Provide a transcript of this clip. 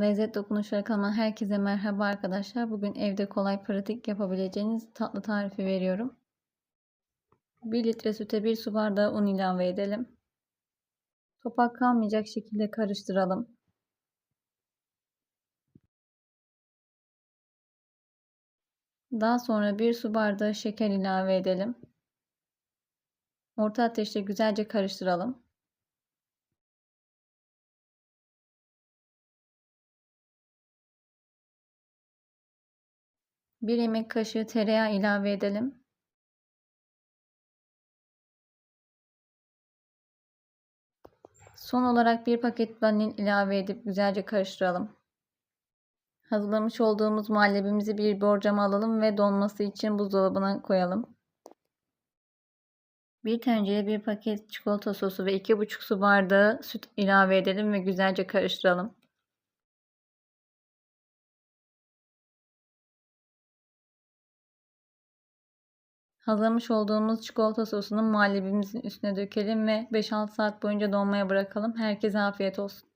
Lezzet dokunuşları kanalıma herkese merhaba arkadaşlar. Bugün evde kolay pratik yapabileceğiniz tatlı tarifi veriyorum. 1 litre süte 1 su bardağı un ilave edelim. Topak kalmayacak şekilde karıştıralım. Daha sonra 1 su bardağı şeker ilave edelim. Orta ateşte güzelce karıştıralım. Bir yemek kaşığı tereyağı ilave edelim. Son olarak bir paket vanil ilave edip güzelce karıştıralım. Hazırlamış olduğumuz muhallebimizi bir borcama alalım ve donması için buzdolabına koyalım. Bir tencereye bir paket çikolata sosu ve 2,5 su bardağı süt ilave edelim ve güzelce karıştıralım. Hazırlamış olduğumuz çikolata sosunu muhallebimizin üstüne dökelim ve 5-6 saat boyunca donmaya bırakalım. Herkese afiyet olsun.